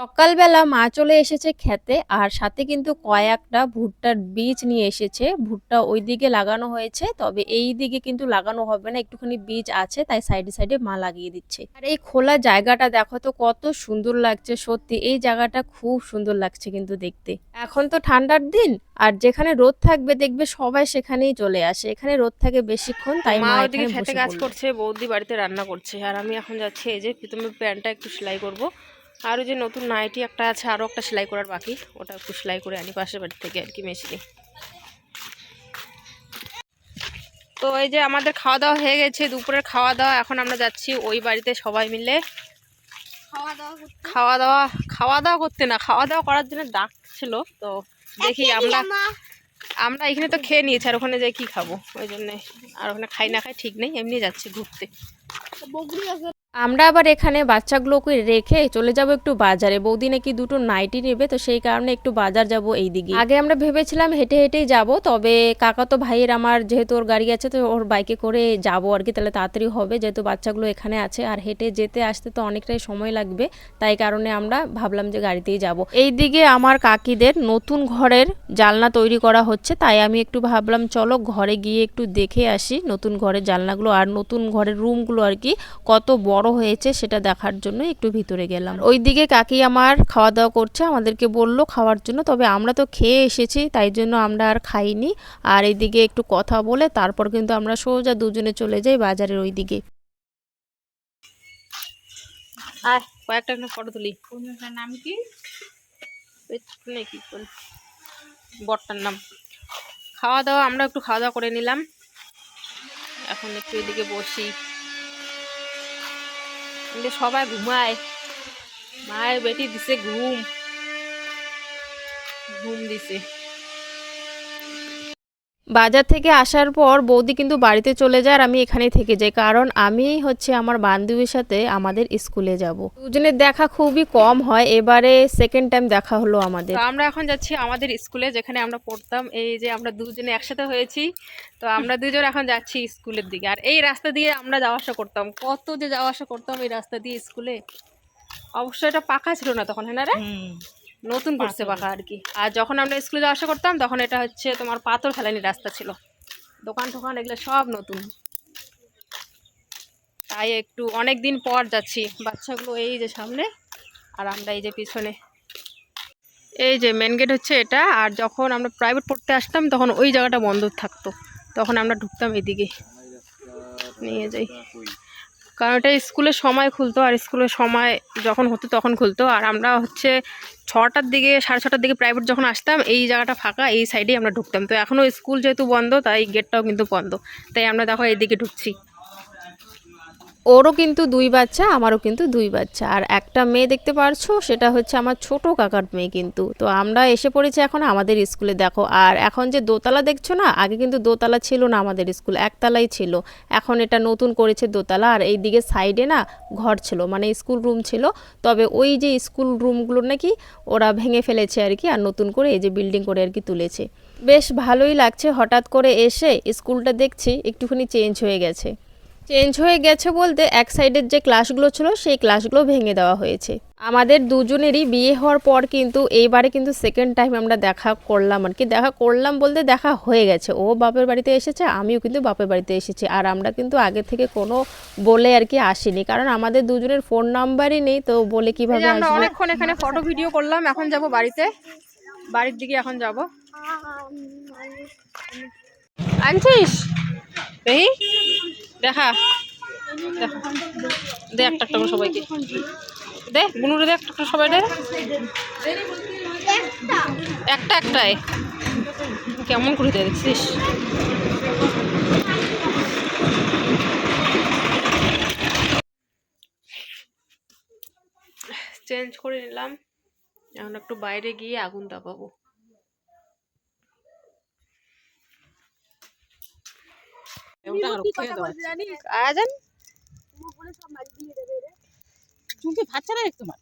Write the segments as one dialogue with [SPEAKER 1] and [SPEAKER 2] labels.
[SPEAKER 1] সকালবেলা মা চলে এসেছে খেতে আর সাথে কিন্তু কয়েকটা ভুট্টার বীজ নিয়ে এসেছে। ভুট্টা ওই দিকে লাগানো হয়েছে তবে এই দিকে কিন্তু লাগানো হবে না একটুখানি বীজ আছে তাই সাইডে সাইডে মা লাগিয়ে দিচ্ছে। আর এই খোলা জায়গাটা দেখো তো কত সুন্দর লাগছে সত্যি এই জায়গাটা খুব সুন্দর লাগছে কিন্তু দেখতে। এখন তো ঠান্ডার দিন আর যেখানে রোদ থাকবে দেখবে সবাই সেখানেই চলে আসে। এখানে রোদ থাকে বেশিক্ষণ তাই
[SPEAKER 2] মা ওদিকে খেতে কাজ করছে বৌদি বাড়িতে রান্না করছে। আর আমি এখন যাচ্ছি এই যে প্রথমে প্যান্টটা একটু সেলাই করব। আর ওই যে নতুন নাইটি একটা আছে আরও একটা সেলাই করার বাকি। ওটা একটু সেলাই করে আনি পাশের বাড়ি থেকে আর কি মেশিনে। তো এই যে আমাদের খাওয়া দাওয়া হয়ে গেছে দুপুরের খাওয়া দাওয়া। এখন আমরা যাচ্ছি ওই বাড়িতে সবাই মিলে। খাওয়া দাওয়া খাওয়া দাওয়া খাওয়া দাওয়া করতে না খাওয়া দাওয়া করার জন্য ডাকছিল তো দেখি আমরা আমরা এখানে তো খেয়ে নিয়েছি আর ওখানে যাই কি খাব? ওই জন্যে আর ওখানে খাই না খাই ঠিক নেই এমনি যাচ্ছি ঘুরতে।
[SPEAKER 1] আমরা আবার এখানে বাচ্চাগুলোকে রেখে চলে যাব একটু বাজারে। বৌদি নাকি দুটো নাইটি নেবে, তো সেই কারণে একটু বাজার যাব এই দিকে আগে আমরা ভেবেছিলাম হেঁটে হেঁটেই যাব, তবে কাকা তো ভাইয়ের আমার যেহেতু ওর গাড়ি আছে, তো ওর বাইকে করে যাব আর কি, তাহলে তাড়াতাড়ি হবে। যেহেতু বাচ্চাগুলো এখানে আছে, আর হেঁটে যেতে আসতে তো অনেকটাই সময় লাগবে, তাই কারণে আমরা ভাবলাম যে গাড়িতেই যাব। এই দিকে আমার কাকিদের নতুন ঘরের জালনা তৈরি করা হচ্ছে, তাই আমি একটু ভাবলাম চলো ঘরে গিয়ে একটু দেখে আসি নতুন ঘরের জালনাগুলো আর নতুন ঘরের রুমগুলো আর কি কত বড় হয়েছে সেটা দেখার জন্য একটু ভিতরে গেলাম। ওই দিকে কাকি আমার খাওয়া দাওয়া করছে আমাদেরকে বলল খাওয়ার জন্য তবে আমরা তো খেয়ে এসেছি তাই জন্য আমরা আর খাইনি। আর এইদিকে একটু কথা বলে তারপর কিন্তু আমরা সোজা দুজনে চলে যাই বাজারের ওইদিকে।
[SPEAKER 2] আয় কয়েকটা ফটো তুলি।
[SPEAKER 3] নাম কি?
[SPEAKER 2] নাকি বটটার নাম। খাওয়া দাওয়া আমরা একটু খাওয়া দাওয়া করে নিলাম। এখন একটু এদিকে বসি। এদিকে সবাই ঘুমায়। মায়ের বেটি দিছে ঘুম। ঘুম দিছে।
[SPEAKER 1] বাজার থেকে আসার পর বৌদি কিন্তু বাড়িতে চলে যায় আর আমি এখানে থেকে যাই। কারণ আমি হচ্ছে আমার বান্ধবীর সাথে আমাদের স্কুলে যাব। দুজনের দেখা খুবই কম হয়। এবারে সেকেন্ড টাইম দেখা হলো আমাদের।
[SPEAKER 2] তো আমরা এখন যাচ্ছি আমাদের স্কুলে যেখানে আমরা পড়তাম। এই যে আমরা দুজনে একসাথে হয়েছি তো আমরা দুজন এখন যাচ্ছি স্কুলের দিকে। আর এই রাস্তা দিয়ে আমরা যাওয়া আসা করতাম। কত যে যাওয়া আসা করতাম এই রাস্তা দিয়ে স্কুলে। অবশ্যই এটা পাকা ছিল না তখন হ্যাঁ রে? নতুন করছে পাকা আর কি। আর যখন আমরা স্কুলে যাওয়া আসা করতাম তখন এটা হচ্ছে তোমার পাথর ফেলানি রাস্তা ছিল। দোকান টোকান এগুলো সব নতুন। তাই একটু অনেক দিন পর যাচ্ছি। বাচ্চাগুলো এই যে সামনে আর আমরা এই যে পিছনে। এই যে মেন গেট হচ্ছে এটা। আর যখন আমরা প্রাইভেট পড়তে আসতাম তখন ওই জায়গাটা বন্ধ থাকতো। তখন আমরা ঢুকতাম এদিকে। নিয়ে যাই। কারণ এটা স্কুলের সময় খুলতো আর স্কুলের সময় যখন হতো তখন খুলতো। আর আমরা হচ্ছে ছটার দিকে, সাড়ে ছটার দিকে প্রাইভেট যখন আসতাম, এই জায়গাটা ফাঁকা, এই সাইডেই আমরা ঢুকতাম। তো এখনও স্কুল যেহেতু বন্ধ, তাই গেটটাও কিন্তু বন্ধ। তাই আমরা দেখো এইদিকে ঢুকছি।
[SPEAKER 1] ওরও কিন্তু দুই বাচ্চা, আমারও কিন্তু দুই বাচ্চা। আর একটা মেয়ে দেখতে পারছ, সেটা হচ্ছে আমার ছোট কাকার মেয়ে কিন্তু। তো আমরা এসে পড়েছি এখন আমাদের স্কুলে, দেখো। আর এখন যে দোতলা দেখছ না, আগে কিন্তু দোতলা ছিল না আমাদের স্কুল, একতলাই ছিল। এখন এটা নতুন করেছে দোতলা, আর এই দিকে সাইডে না ঘর ছিল মানে স্কুল রুম ছিল। তবে ওই যে স্কুল রুমগুলো নাকি ওরা ভেঙে ফেলেছে আর কি, আর নতুন করে এই যে বিল্ডিং করে আর কি তুলেছে। বেশ ভালোই লাগছে হঠাৎ করে এসে স্কুলটা দেখছি, একটুখানি চেঞ্জ হয়ে গেছে। চেঞ্জ হয়ে গেছে বলতে এক সাইডের যে ক্লাসগুলো ছিল সেই ক্লাসগুলো ভেঙে দেওয়া হয়েছে। আমাদের দুজনেরই বিয়ে হওয়ার পর কিন্তু এইবারে কিন্তু সেকেন্ড টাইম আমরা দেখা করলাম আর কি। দেখা করলাম বলতে দেখা হয়ে গেছে। ও বাপের বাড়িতে এসেছে আমিও কিন্তু বাপের বাড়িতে এসেছি। আর আমরা কিন্তু আগে থেকে কোনো বলে আর কি আসিনি। কারণ আমাদের দুজনের ফোন নাম্বারই নেই তো বলে কীভাবে
[SPEAKER 2] আমরা অনেকক্ষণ এখানে ফটো ভিডিও করলাম এখন যাব বাড়িতে। বাড়ির দিকে এখন যাব। আনছিস? দেখা। দেখা। দে একটা একটা করে সবাইকে। দে বুনুরে দে একটা একটা সবাই দে। একটা একটাই। কেমন করে দে দেখছিস? চেঞ্জ করে নিলাম। এখন একটু বাইরে গিয়ে আগুন তাপাবো আজান
[SPEAKER 3] চুমকি ভাত ছাড়া তোমার।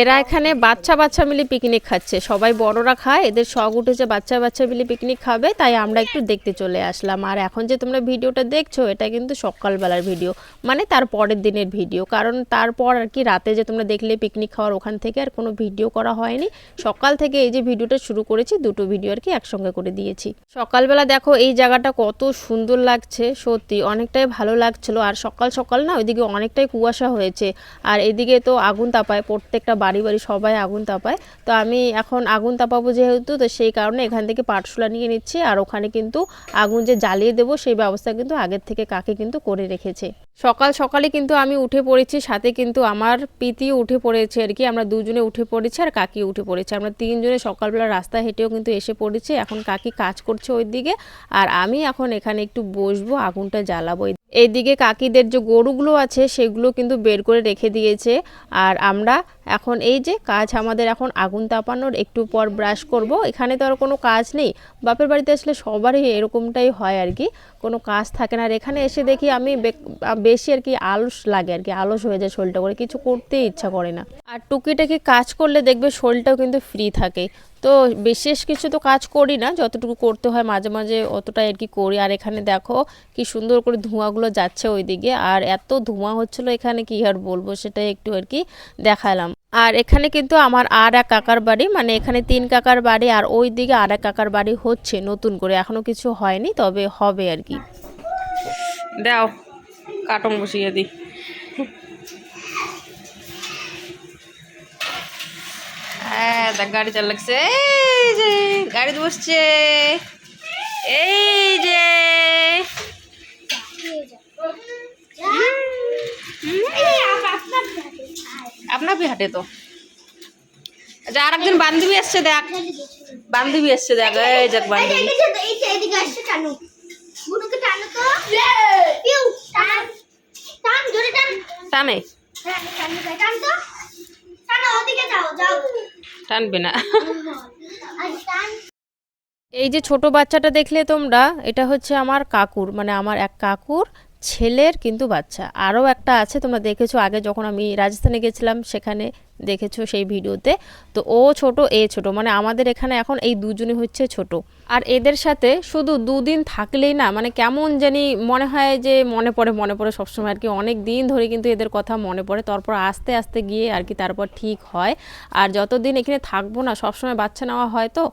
[SPEAKER 1] এরা এখানে বাচ্চা বাচ্চা মিলে পিকনিক খাচ্ছে। সবাই বড়রা খায় এদের শখ উঠেছে বাচ্চা বাচ্চা মিলে পিকনিক খাবে তাই আমরা একটু দেখতে চলে আসলাম। আর এখন যে তোমরা ভিডিওটা দেখছ এটা কিন্তু সকালবেলার ভিডিও মানে তার পরের দিনের ভিডিও কারণ তারপর আর কি রাতে যে তোমরা দেখলে পিকনিক খাওয়ার ওখান থেকে আর কোনো ভিডিও করা হয়নি। সকাল থেকে এই যে ভিডিওটা শুরু করেছি দুটো ভিডিও আর কি একসঙ্গে করে দিয়েছি। সকালবেলা দেখো এই জায়গাটা কত সুন্দর লাগছে সত্যি অনেকটাই ভালো লাগছিল। আর সকাল সকাল না ওইদিকে অনেকটাই কুয়াশা হয়েছে। আর এদিকে তো আগুন তাপায় প্রত্যেকটা বাড়ি বাড়ি সবাই আগুন তাপায়। তো আমি এখন আগুন তাপাবো যেহেতু, তো সেই কারণে এখান থেকে পাটশোলা নিয়ে নিচ্ছি। আর ওখানে কিন্তু আগুন যে জ্বালিয়ে দেবো, সেই ব্যবস্থা কিন্তু আগের থেকে কাকে কিন্তু করে রেখেছে। সকাল সকালে কিন্তু আমি উঠে পড়েছি, সাথে কিন্তু আমার পিতিও উঠে পড়েছে আর কি। আমরা দুজনে উঠে পড়েছি আর কাকি উঠে পড়েছে। আমরা তিনজনে সকালবেলা রাস্তা হেঁটেও কিন্তু এসে পড়েছি। এখন কাকি কাজ করছে ওই দিকে আর আমি এখন এখানে একটু বসবো, আগুনটা জ্বালাবো। এইদিকে কাকিদের যে গরুগুলো আছে, সেগুলো কিন্তু বের করে রেখে দিয়েছে। আর আমরা এখন এই যে কাজ আমাদের এখন আগুন তাপানোর একটু পর ব্রাশ করব, এখানে তো আর কোনো কাজ নেই। বাপের বাড়িতে আসলে সবারই এরকমটাই হয় আর কি। কোনো কাজ থাকে না। আর এখানে এসে দেখি আমি বেশি আর কি আলস লাগে আর কি, আলস হয়ে যায় শরীরটা করে, কিছু করতেই ইচ্ছা করে না। আর টুকিটাকি কাজ করলে দেখবে শরীরটাও কিন্তু ফ্রি থাকে। তো বিশেষ কিছু তো কাজ করি না, যতটুকু করতে হয় মাঝে মাঝে অতটাই আর কি করি। আর এখানে দেখো কি সুন্দর করে ধোঁয়াগুলো যাচ্ছে ওইদিকে। আর এত ধোঁয়া হচ্ছিল এখানে, কি আর বলব? সেটাই একটু আর কি দেখালাম। আর এখানে কিন্তু আমার আর এক কাকার বাড়ি মানে এখানে তিন কাকার বাড়ি আর ওই দিকে আর এক কাকার বাড়ি হচ্ছে নতুন করে, এখনও কিছু হয়নি, তবে হবে আর কি।
[SPEAKER 2] দাও কাটন বসিয়ে দিই হ্যাঁ গাড়ি চাল লাগছে গাড়িতে বসছে এই যে আপনার হাটে তো। আচ্ছা আর একদিন বান্ধবী আসছে দেখ বান্ধবী। আসছে দেখ এই দেখ বান্ধবী
[SPEAKER 4] এদিকে আসছে টানো। বুনুকে টানো তো। পিউ টান। টান জোরে টান।
[SPEAKER 2] টানে?
[SPEAKER 4] হ্যাঁ টান টান তো। টানো ওদিকে যাও যাও।
[SPEAKER 2] টানবে না।
[SPEAKER 1] এই যে ছোট বাচ্চাটা দেখলে তোমরা এটা হচ্ছে আমার কাকুর মানে আমার এক কাকুর। ছেলের কিন্তু বাচ্চা। আরও একটা আছে, তোমরা দেখেছ আগে যখন আমি রাজস্থানে গেছিলাম, সেখানে দেখেছ সেই ভিডিওতে। তো ও ছোট, এ ছোট মানে আমাদের এখানে এখন এই দুজনে হচ্ছে ছোট। আর এদের সাথে শুধু দুদিন থাকলেই না মানে কেমন জানি মনে হয় যে মনে পড়ে মনে পড়ে সবসময় আর কি। অনেক দিন ধরে কিন্তু এদের কথা মনে পড়ে। তারপর আস্তে আস্তে গিয়ে আর কি তারপর ঠিক হয়। আর যতদিন এখানে থাকব না, সবসময় বাচ্চা নেওয়া হয় তো,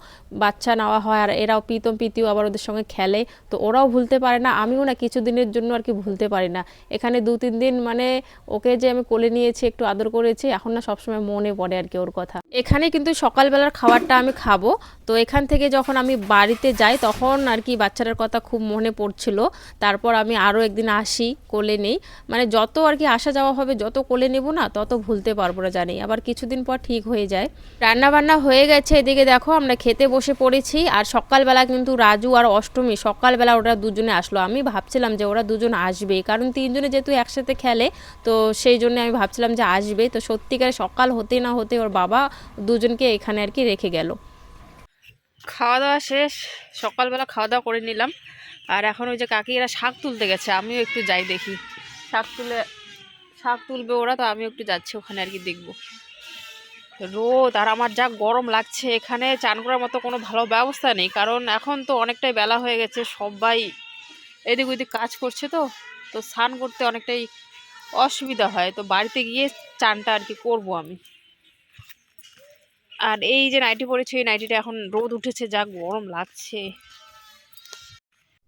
[SPEAKER 1] বাচ্চা নেওয়া হয় আর এরাও পিতম পিতিও আবার ওদের সঙ্গে খেলে। তো ওরাও ভুলতে পারে না, আমিও না কিছুদিনের জন্য আর কি ভুলতে পারি না। এখানে দু তিন দিন মানে ওকে যে আমি কোলে নিয়েছি, একটু আদর করেছি, এখন না সবসময় মনে পড়ে আর কি ওর কথা। এখানে কিন্তু সকালবেলার খাবারটা আমি খাব। তো এখান থেকে যখন আমি বাড়িতে যাই, তখন আর কি বাচ্চাটার কথা খুব মনে পড়ছিল। তারপর আমি আরও একদিন আসি কোলে নেই। মানে যত আর কি আসা যাওয়া হবে, যত কোলে নেব না, তত ভুলতে পারব না জানি। আবার কিছুদিন পর ঠিক হয়ে যায়। রান্না বান্না হয়ে গেছে, এদিকে দেখো আমরা খেতে বসে পড়েছি। আর সকালবেলা কিন্তু রাজু আর অষ্টমী, সকালবেলা ওরা দুজনে আসলো। আমি ভাবছিলাম যে ওরা দুজন আসবে কারণ তিনজনে যেহেতু একসাথে খেলে, তো সেই জন্য আমি ভাবছিলাম যে আসবে। তো সত্যিকারে সকাল হতে না হতে ওর বাবা দুজনকে এখানে আর কি রেখে গেল।
[SPEAKER 2] খাওয়া দাওয়া শেষ, সকালবেলা খাওয়া দাওয়া করে নিলাম। আর এখন ওই যে কাকিরা শাক তুলতে গেছে, আমিও একটু যাই দেখি। শাক তুলে, শাক তুলবে ওরা, তো আমিও একটু যাচ্ছি ওখানে আর কি দেখব। রোদ, আর আমার যা গরম লাগছে, এখানে চান করার মতো কোনো ভালো ব্যবস্থা নেই, কারণ এখন তো অনেকটাই বেলা হয়ে গেছে, সবাই এদিক ওদিক কাজ করছে তো তো স্নান করতে অনেকটাই অসুবিধা হয়, তো বাড়িতে গিয়ে চানটা আর কি করব আমি। আর এই যে নাইটি পরেছি এই নাইটিটা এখন রোদ উঠেছে যা গরম লাগছে।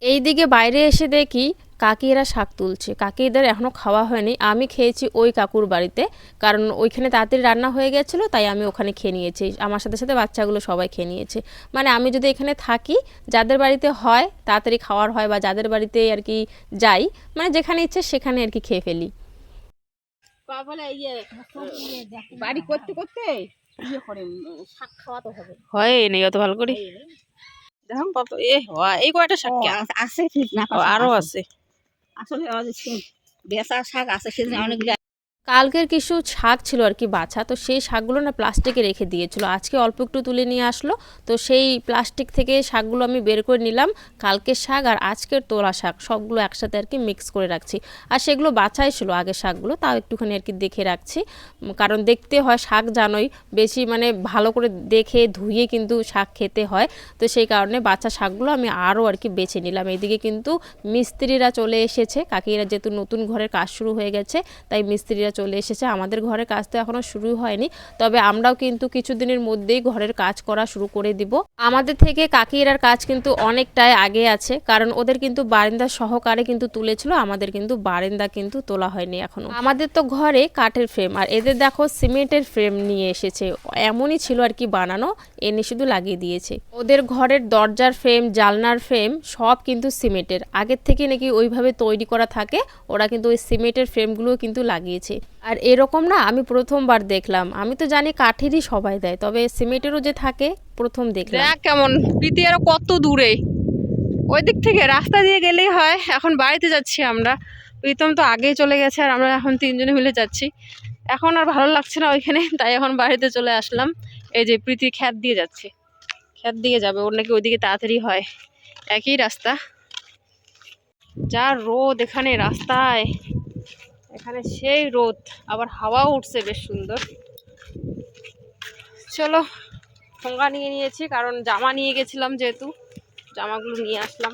[SPEAKER 1] এইদিকে বাইরে এসে দেখি কাকিরা শাক তুলছে। কাকিদের এখনও খাওয়া হয়নি। আমি খেয়েছি ওই কাকুর বাড়িতে কারণ ওইখানে তাড়াতাড়ি রান্না হয়ে গেছিল তাই আমি ওখানে খেয়ে নিয়েছি। আমার সাথে সাথে বাচ্চাগুলো সবাই খেয়ে নিয়েছে। মানে আমি যদি এখানে থাকি যাদের বাড়িতে হয় তাড়াতাড়ি খাওয়ার হয় বা যাদের বাড়িতে আর কি যাই মানে যেখানে ইচ্ছে সেখানে আর কি খেয়ে ফেলি।
[SPEAKER 3] বাড়ি করতে করতে ইয়ে শাক খাওয়াতে হবে।
[SPEAKER 2] হয় নেই অত ভালো করে? দেখুন কত এ হয় এই কয়টা শাক
[SPEAKER 3] আছে ঠিক না
[SPEAKER 2] আরও আছে।
[SPEAKER 3] আসলে বেচা শাক আছে সেদিন অনেকগুলো
[SPEAKER 1] কালকের কিছু শাক ছিল আর কি বাছা, তো সেই শাকগুলো না প্লাস্টিকে রেখে দিয়েছিল। আজকে অল্প একটু তুলে নিয়ে আসলো, তো সেই প্লাস্টিক থেকে শাকগুলো আমি বের করে নিলাম, কালকের শাক আর আজকের তোলা শাক, সবগুলো একসাথে আর কি মিক্স করে রাখছি। আর সেগুলো বাছাই ছিল আগের শাকগুলো, তাও একটুখানি আর কি দেখে রাখছি। কারণ দেখতে হয় শাক জানোই, বেশি মানে ভালো করে দেখে ধুয়ে কিন্তু শাক খেতে হয়, তো সেই কারণে বাচ্চা শাকগুলো আমি আরও আর কি বেছে নিলাম। এইদিকে কিন্তু মিস্ত্রিরা চলে এসেছে, কাকিরা যেহেতু নতুন ঘরের কাজ শুরু হয়ে গেছে, তাই মিস্ত্রিরা চলে এসেছে। আমাদের ঘরের কাজ তো এখনও শুরু হয়নি। তবে আমরাও কিন্তু কিছুদিনের মধ্যেই ঘরের কাজ করা শুরু করে দিব। আমাদের থেকে কাকিরার কাজ কিন্তু অনেকটাই আগে আছে। কারণ ওদের কিন্তু বারান্দা সহকারে কিন্তু তুলেছিল। আমাদের কিন্তু বারান্দা কিন্তু তোলা হয়নি এখনও। আমাদের তো ঘরে কাঠের ফ্রেম আর এদের দেখো সিমেন্টের ফ্রেম নিয়ে এসেছে। এমনই ছিল আর কি বানানো। এনে শুধু লাগিয়ে দিয়েছে। ওদের ঘরের দরজার ফ্রেম জালনার ফ্রেম সব কিন্তু সিমেন্টের। আগের থেকে নাকি ওইভাবে তৈরি করা থাকে। ওরা কিন্তু ওই সিমেন্টের ফ্রেমগুলোও কিন্তু লাগিয়েছে। আর এরকম না, আমি প্রথমবার দেখলাম। আমি তো জানি কাঠেরই সবাই দেয়, তবে সিমেন্টেরও যে থাকে, প্রথম দেখলাম।
[SPEAKER 2] দেখ কেমন, প্রীতি আরও কত দূরে। ওই দিক থেকে রাস্তা দিয়ে গেলেই হয়, এখন বাড়িতে যাচ্ছি আমরা। প্রীতম তো আগেই চলে গেছে, আর আমরা এখন তিনজনে মিলে যাচ্ছি। এখন আর ভালো লাগছে না ওইখানে, তাই এখন বাড়িতে চলে আসলাম। এই যে প্রীতি খ্যাত দিয়ে যাচ্ছে। খ্যাত দিয়ে যাবে, ওর নাকি ওইদিকে তাড়াতাড়ি হয়। একই রাস্তা। যা রোদ এখানে রাস্তায়। এখানে সেই রোদ, আবার হাওয়া উঠছে, বেশ সুন্দর। চলো ঠোঙ্গা নিয়ে নিয়েছি, কারণ জামা নিয়ে গেছিলাম যেহেতু, জামাগুলো নিয়ে আসলাম।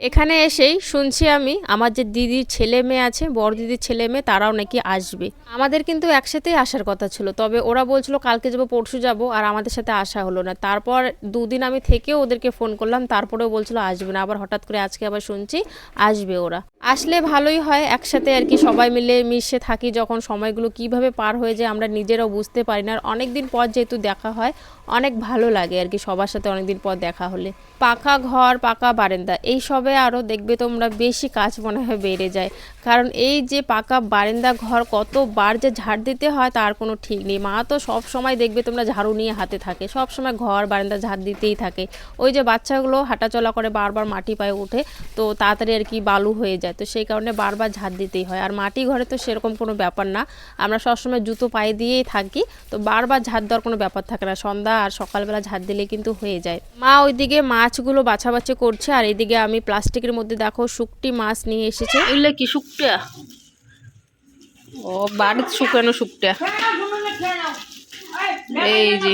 [SPEAKER 1] এখানে এসেই শুনছি আমি, আমার যে দিদির ছেলে মেয়ে আছে, বড় দিদির ছেলে মেয়ে, তারাও নাকি আসবে। আমাদের কিন্তু একসাথেই আসার কথা ছিল, তবে ওরা বলছিল কালকে যাব, পরশু যাব, আর আমাদের সাথে আসা হলো না। তারপর দুদিন আমি থেকেও ওদেরকে ফোন করলাম, তারপরেও বলছিল আসবে না। আবার হঠাৎ করে আজকে আবার শুনছি, আসবে ওরা। আসলে ভালোই হয় একসাথে আর কি, সবাই মিলে মিশে থাকি, যখন সময়গুলো কীভাবে পার হয়ে যায় আমরা নিজেরাও বুঝতে পারি না। আর অনেক দিন পর যেহেতু দেখা হয় অনেক ভালো লাগে আর কি সবার সাথে অনেকদিন পর দেখা হলে। পাকা ঘর, পাকা বারেন্দা, এইসবে আরও দেখবে তোমরা বেশি কাজ মনে হয় বেড়ে যায়। কারণ এই যে পাকা বারান্দা ঘর কতবার যে ঝাড় দিতে হয় তার কোনো ঠিক নেই। মা তো সব সময় দেখবে তোমরা ঝাড়ু নিয়ে হাতে থাকে। সব সময় ঘর বারান্দা ঝাড় দিতেই থাকে। ওই যে বাচ্চাগুলো হাঁটাচলা করে বারবার মাটি পায়ে ওঠে তো তাড়াতাড়ি আর কি বালু হয়ে যায়। তো সেই কারণে বারবার ঝাড় দিতেই হয়। আর মাটি ঘরে তো সেরকম কোনো ব্যাপার না। আমরা সবসময় জুতো পায়ে দিয়েই থাকি। তো বারবার ঝাড় দেওয়ার কোনো ব্যাপার থাকে না। সন্ধ্যা আর সকালবেলা ঝাড় দিলে কিন্তু হয়ে যায়। মা ওইদিকে মাছগুলো বাছাবাছি করছে। আর এইদিকে আমি প্লাস্টিকের মধ্যে দেখো শুকটি মাছ নিয়ে এসেছে।
[SPEAKER 2] এগুলো কি শুকটা। ও বাড়ি শুকানো শুকটা? এই যে।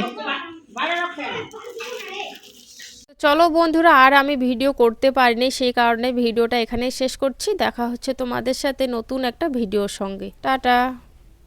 [SPEAKER 1] চলো বন্ধুরা, আর আমি ভিডিও করতে পারিনি, সেই কারণে ভিডিওটা এখানে শেষ করছি। দেখা হচ্ছে তোমাদের সাথে নতুন একটা ভিডিওর সঙ্গে। টাটা।